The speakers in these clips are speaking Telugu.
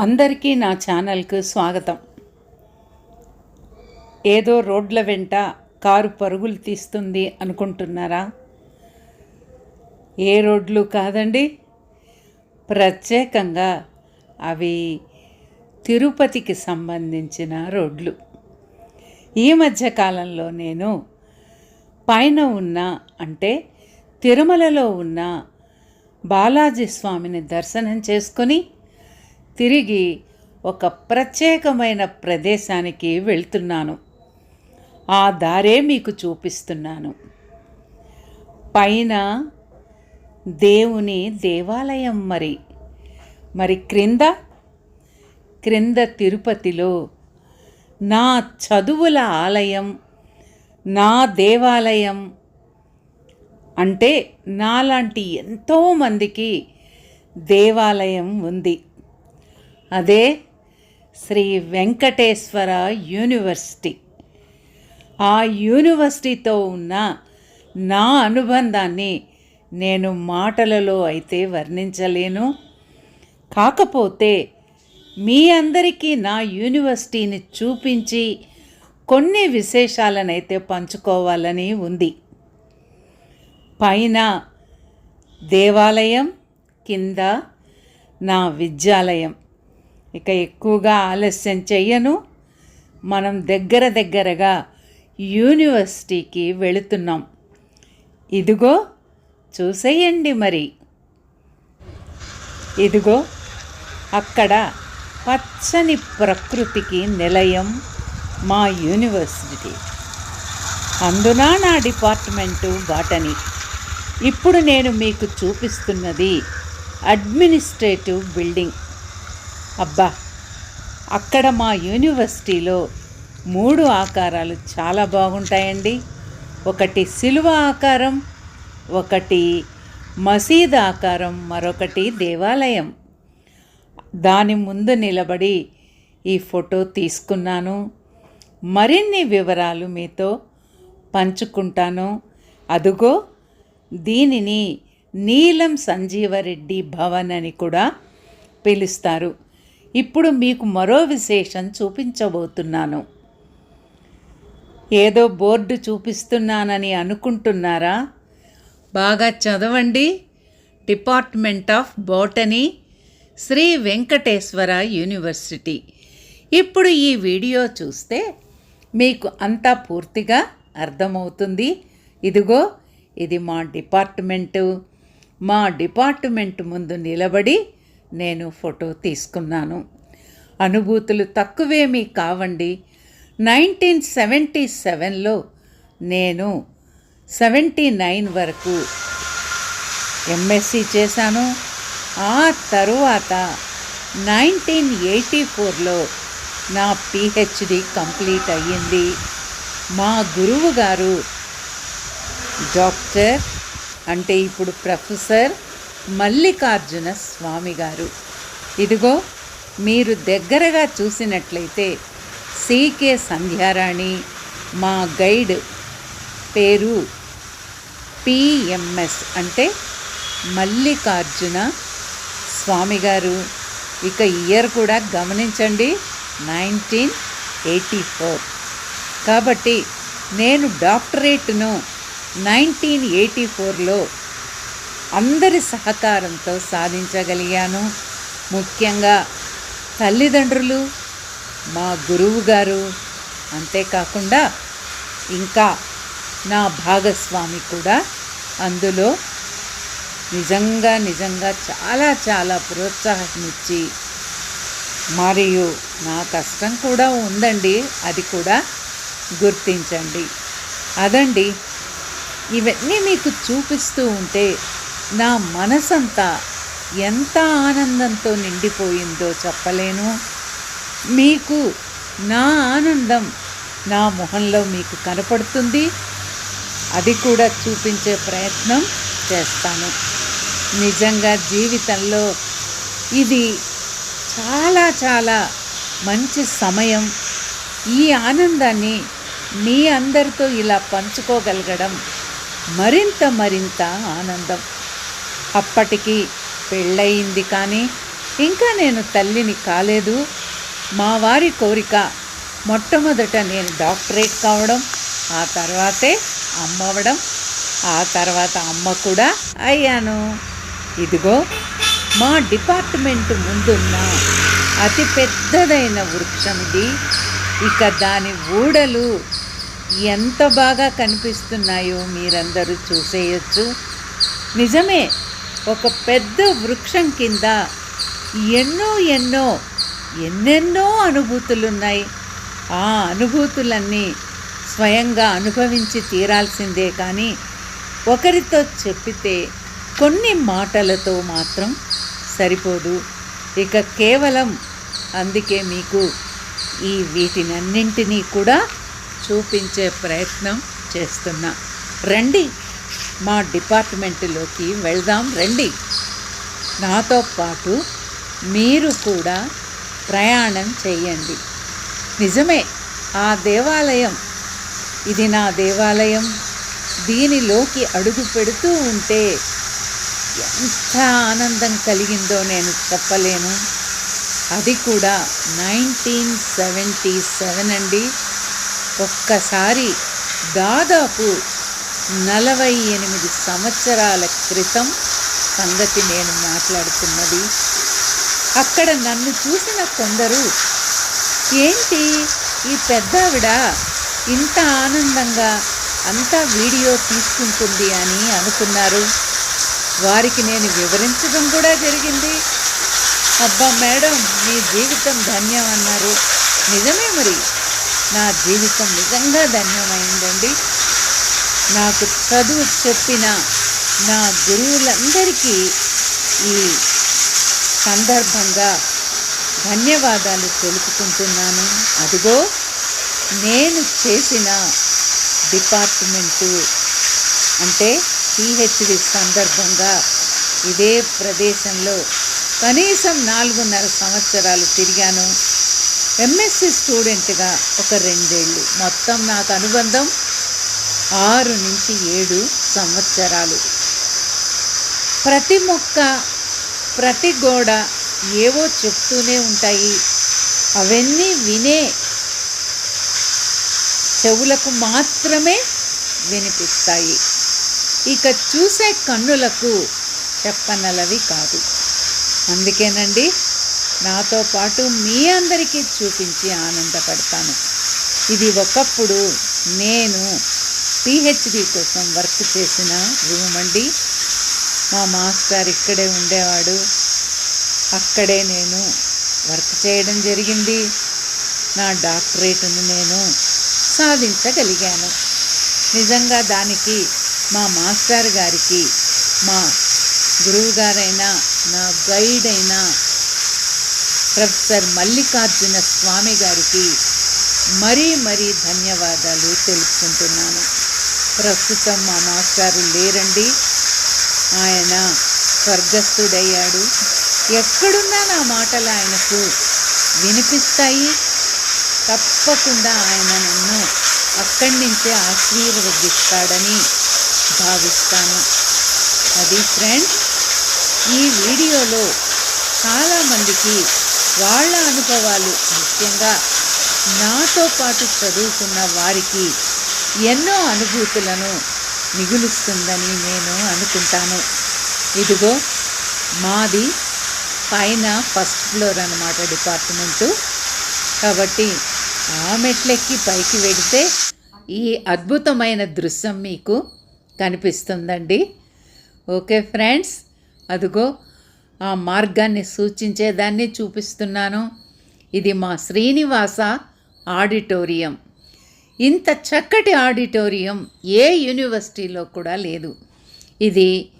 అందరికీ నా ఛానల్కు స్వాగతం. ఏదో రోడ్ల వెంట కారు పరుగులు తీస్తుంది అనుకుంటున్నారా? ఏ రోడ్లు కాదండి? ప్రత్యేకంగా అవి తిరుపతికి సంబంధించిన రోడ్లు. ఈ మధ్య కాలంలో నేను పైన ఉన్న అంటే తిరుమలలో ఉన్న బాలాజీ స్వామిని దర్శనం చేసుకొని తిరిగి ఒక ప్రత్యేకమైన ప్రదేశానికి వెళ్తున్నాను. ఆ దారే మీకు చూపిస్తున్నాను. పైన దేవుని దేవాలయం మరి. మరి క్రింద? క్రింద తిరుపతిలో నా చదువుల ఆలయం నా దేవాలయం అంటే నాలాంటి ఎంతోమందికి దేవాలయం ఉంది. అదే శ్రీ వెంకటేశ్వర యూనివర్సిటీ. ఆ యూనివర్సిటీతో ఉన్న నా అనుబంధాన్ని నేను మాటలలో అయితే వర్ణించలేను. కాకపోతే మీ అందరికీ నా యూనివర్సిటీని చూపించి కొన్ని విశేషాలనైతే పంచుకోవాలని ఉంది. పైన దేవాలయం కింద నా విద్యాలయం. ఇక ఎక్కువగా ఆలస్యం చెయ్యను. మనం దగ్గర దగ్గరగా యూనివర్సిటీకి వెళుతున్నాం. ఇదిగో చూసేయండి మరి. ఇదిగో అక్కడ పచ్చని ప్రకృతికి నిలయం మా యూనివర్సిటీ. అందున నా డిపార్ట్మెంటు బాటనీ ఇప్పుడు నేను మీకు చూపిస్తున్నది అడ్మినిస్ట్రేటివ్ బిల్డింగ్. అబ్బా అక్కడ మా యూనివర్సిటీలో మూడు ఆకారాలు చాలా బాగుంటాయండి. ఒకటి సిలువ ఆకారం ఒకటి మసీద్ ఆకారం మరొకటి దేవాలయం. దాని ముందు నిలబడి ఈ ఫోటో తీసుకున్నాను. మరిన్ని వివరాలు మీతో పంచుకుంటాను. అదుగో దీనిని నీలం సంజీవరెడ్డి భవన్ అని కూడా పిలుస్తారు. ఇప్పుడు మీకు మరో విశేషం చూపించబోతున్నాను. ఏదో బోర్డు చూపిస్తున్నానని అనుకుంటున్నారా? బాగా చదవండి. Department of botany Shri Venkateswara university. ఇప్పుడు ఈ వీడియో చూస్తే మీకు అంతా పూర్తిగా అర్థమవుతుంది. ఇదిగో ఇది మా డిపార్ట్మెంటు. మా డిపార్ట్మెంట్ ముందు నిలబడి నేను ఫోటో తీసుకున్నాను. అనుభూతులు తక్కువేమీ కావండి. నైన్టీన్ సెవెంటీ సెవెన్లో నేను సెవెంటీ నైన్ వరకు ఎంఎస్సి చేశాను. ఆ తరువాత నైన్టీన్ ఎయిటీ ఫోర్లో నా పిహెచ్డి కంప్లీట్ అయ్యింది. మా గురువు గారు డాక్టర్ అంటే ఇప్పుడు ప్రొఫెసర్ మల్లికార్జున స్వామి గారు. ఇదిగో మీరు దగ్గరగా చూసినట్లయితే సికే సంధ్యారాణి మా గైడ్ పేరు పిఎంఎస్ అంటే మల్లికార్జున స్వామి గారు. ఇక ఇయర్ కూడా గమనించండి నైన్టీన్ ఎయిటీ ఫోర్. కాబట్టి నేను డాక్టరేట్ను నైన్టీన్ ఎయిటీ ఫోర్లో అందరి సహకారంతో సాధించగలిగాను. ముఖ్యంగా తల్లిదండ్రులు మా గురువు గారు అంతేకాకుండా ఇంకా నా భాగస్వామి కూడా అందులో నిజంగా నిజంగా చాలా చాలా ప్రోత్సాహం ఇచ్చి మరియు నా కష్టం కూడా ఉందండి. అది కూడా గుర్తించండి. అదండి. ఇవన్నీ మీకు చూపిస్తూ ఉంటే నా మనసంతా ఎంత ఆనందంతో నిండిపోయిందో చెప్పలేను. మీకు నా ఆనందం నా మొహంలో మీకు కనపడుతుంది. అది కూడా చూపించే ప్రయత్నం చేస్తాను. నిజంగా జీవితంలో ఇది చాలా చాలా మంచి సమయం. ఈ ఆనందాన్ని మీ అందరితో ఇలా పంచుకోగలగడం మరింత మరింత ఆనందం. అప్పటికి పెళ్ళయింది కానీ ఇంకా నేను తల్లిని కాలేదు. మా వారి కోరిక మొట్టమొదట నేను డాక్టరేట్ కావడం ఆ తర్వాతే అమ్మవడం ఆ తర్వాత అమ్మ కూడా అయ్యాను. ఇదిగో మా డిపార్ట్మెంట్ ముందున్న అతి పెద్దదైన వృక్షం ఇది. ఇక దాని ఊడలు ఎంత బాగా కనిపిస్తున్నాయో మీరందరూ చూసేయచ్చు. నిజమే ఒక పెద్ద వృక్షం కింద ఎన్నో ఎన్నో ఎన్నెన్నో అనుభూతులున్నాయి. ఆ అనుభూతులన్నీ స్వయంగా అనుభవించి తీరాల్సిందే కానీ ఒకరితో చెప్పితే కొన్ని మాటలతో మాత్రం సరిపోదు. ఇక కేవలం అందుకే మీకు ఈ వీటినన్నింటినీ కూడా చూపించే ప్రయత్నం చేస్తున్నా. రండి. మా డిపార్ట్మెంటులోకి వెళ్దాం రండి. నాతో పాటు మీరు కూడా ప్రయాణం చేయండి. నిజమే ఆ దేవాలయం. ఇది నా దేవాలయం. దీనిలోకి అడుగు పెడుతూ ఉంటే ఎంత ఆనందం కలిగిందో నేను చెప్పలేను. అది కూడా నైన్టీన్ సెవెంటీ సెవెన్ అండి. ఒక్కసారి దాదాపు నలభై ఎనిమిది సంవత్సరాల క్రితం సంగతి నేను మాట్లాడుతున్నది. అక్కడ నన్ను చూసిన కొందరు ఏంటి ఈ పెద్దావిడ ఇంత ఆనందంగా అంతా వీడియో తీసుకుంటుంది అని అనుకున్నారు. వారికి నేను వివరించడం కూడా జరిగింది. అబ్బా మేడం మీ జీవితం ధన్యం అన్నారు. నిజమే మరి. నా జీవితం నిజంగా ధన్యమైందండి. నాకు చదువు చెప్పిన నా గురువులందరికీ ఈ సందర్భంగా ధన్యవాదాలు తెలుపుకుంటున్నాను. అదిగో నేను చేసిన డిపార్ట్మెంటు అంటే పిహెచ్డి సందర్భంగా ఇదే ప్రదేశంలో కనీసం నాలుగున్నర సంవత్సరాలు తిరిగాను. ఎంఎస్సి స్టూడెంట్గా ఒక రెండేళ్ళు. మొత్తం నాకు అనుబంధం ఆరు నుంచి ఏడు సంవత్సరాలు. ప్రతి మొక్క ప్రతి గోడ ఏవో చెప్తూనే ఉంటాయి. అవన్నీ వినే చెవులకు మాత్రమే వినిపిస్తాయి. ఇక చూసే కన్నులకు చెప్పనలవి కాదు. అందుకేనండి నాతో పాటు మీ అందరికీ చూపించి ఆనందపడతాను. ఇది ఒకప్పుడు నేను పిహెచ్డి కోసం వర్క్ చేసిన రూమ్ అండి మా మాస్టర్ ఇక్కడే ఉండేవాడు. అక్కడే నేను వర్క్ చేయడం జరిగింది. నా డాక్టరేట్ను నేను సాధించగలిగాను. నిజంగా దానికి మా మాస్టర్ గారికి మా గురువు గారైన నా గైడ్ అయిన ప్రొఫెసర్ మల్లికార్జున స్వామి గారికి మరీ మరీ ధన్యవాదాలు తెలుపుకుంటున్నాను. ప్రస్తుతం మా మాస్టారు లేరండి. ఆయన స్వర్గస్థుడయ్యాడు. ఎక్కడున్నా నా మాటలు ఆయనకు వినిపిస్తాయి. తప్పకుండా ఆయన నన్ను అక్కడి నుంచే ఆశీర్వదిస్తాడని భావిస్తాను. అది ఫ్రెండ్స్ ఈ వీడియోలో చాలామందికి వాళ్ళ అనుభవాలు ముఖ్యంగా నాతో పాటు చదువుకున్న వారికి ఎన్నో అనుభూతులను మిగులుస్తుందని నేను అనుకుంటాను. ఇదిగో మాది పైన ఫస్ట్ ఫ్లోర్ అన్నమాట డిపార్ట్మెంటు. కాబట్టి ఆ మెట్లెక్కి పైకి వెడితే ఈ అద్భుతమైన దృశ్యం మీకు కనిపిస్తుందండి. ఓకే ఫ్రెండ్స్ అదిగో ఆ మార్గాన్ని సూచించేదాన్ని చూపిస్తున్నాను. ఇది మా శ్రీనివాస ఆడిటోరియం. ఇంత చక్కటి ఆడిటోరియం ఏ యూనివర్సిటీలో కూడా లేదు. ఇది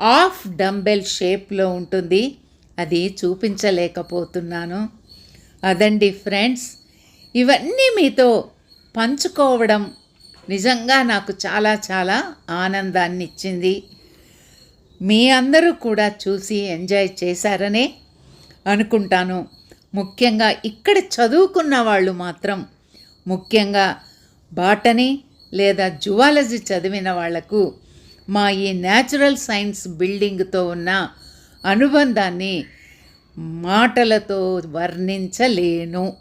ఆఫ్ డంబెల్ షేప్లో ఉంటుంది. అది చూపించలేకపోతున్నాను. అదండి ఫ్రెండ్స్ ఇవన్నీ మీతో పంచుకోవడం నిజంగా నాకు చాలా చాలా ఆనందాన్ని ఇచ్చింది మీ అందరూ కూడా చూసి ఎంజాయ్ చేశారనే అనుకుంటాను. ముఖ్యంగా ఇక్కడ చదువుకున్న వాళ్ళు మాత్రం ముఖ్యంగా బాటనీ లేదా జువాలజీ చదివిన వాళ్ళకు మా ఈ న్యాచురల్ సైన్స్ బిల్డింగ్తో ఉన్న అనుబంధాన్ని మాటలతో వర్ణించలేను.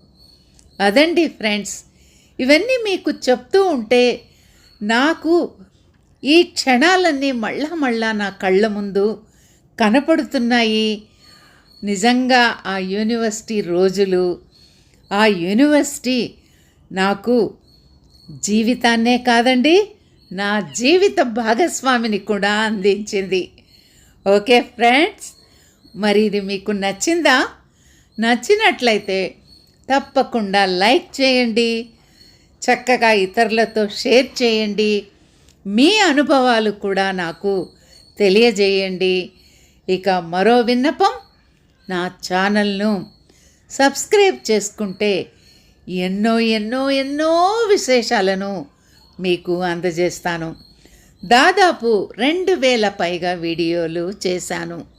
అదండి ఫ్రెండ్స్ ఇవన్నీ మీకు చెప్తూ ఉంటే నాకు ఈ క్షణాలన్నీ మళ్ళా మళ్ళా నా కళ్ళ ముందు కనపడుతున్నాయి. నిజంగా ఆ యూనివర్సిటీ రోజులు ఆ యూనివర్సిటీ నాకు జీవితాన్నే కాదండి నా జీవిత భాగస్వామిని కూడా అందించింది. ఓకే ఫ్రెండ్స్ మరి ఇది మీకు నచ్చిందా? నచ్చినట్లయితే తప్పకుండా లైక్ చేయండి చక్కగా ఇతరులతో షేర్ చేయండి మీ అనుభవాలు కూడా నాకు తెలియజేయండి. ఇక మరో విన్నపం నా ఛానల్ను సబ్స్క్రైబ్ చేసుకుంటే ఎన్నో ఎన్నో ఎన్నో విశేషాలను మీకు అందజేస్తాను. దాదాపు రెండు వేల పైగా వీడియోలు చేశాను.